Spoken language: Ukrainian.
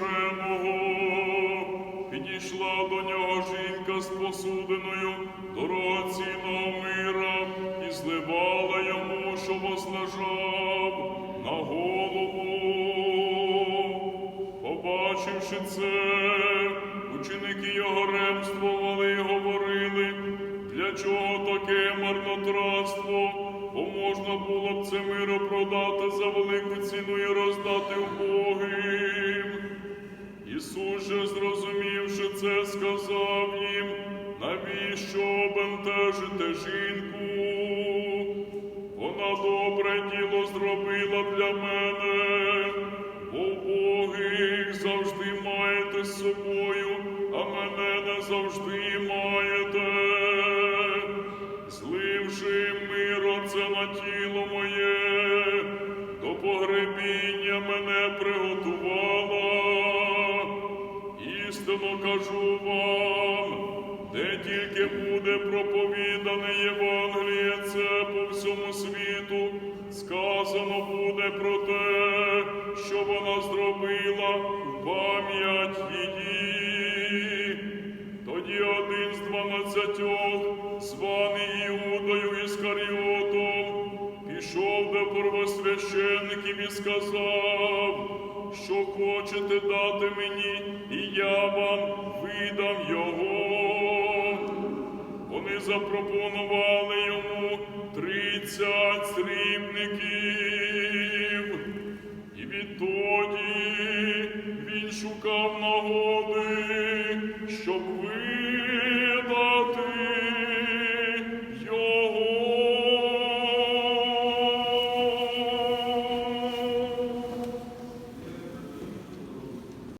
блаженого. Підійшла до нього жінка з посудиною дорогоцінного мира і зливала йому, що возлежав на голову. Побачивши це, ученики його ремствували і говорили, чого таке марнотратство, бо можна було б це миро продати за велику ціну і роздати убогим. Ісус же, зрозумівши це, сказав їм, навіщо обентежите жінку? Вона добре діло зробила для мене, бо убогих завжди маєте з собою, а мене не завжди маєте. Це на тіло моє, до погребіння мене приготувала. Істинно кажу вам, де тільки буде проповідане Євангеліє це по всьому світу, сказано буде про те, що вона зробила в пам'ять її. Тоді один з дванадцятьох, до первосвященників і сказав, що хочете дати мені, і я вам видам його. Вони запропонували йому тридцять срібників. І відтоді він шукав нагоди, щоб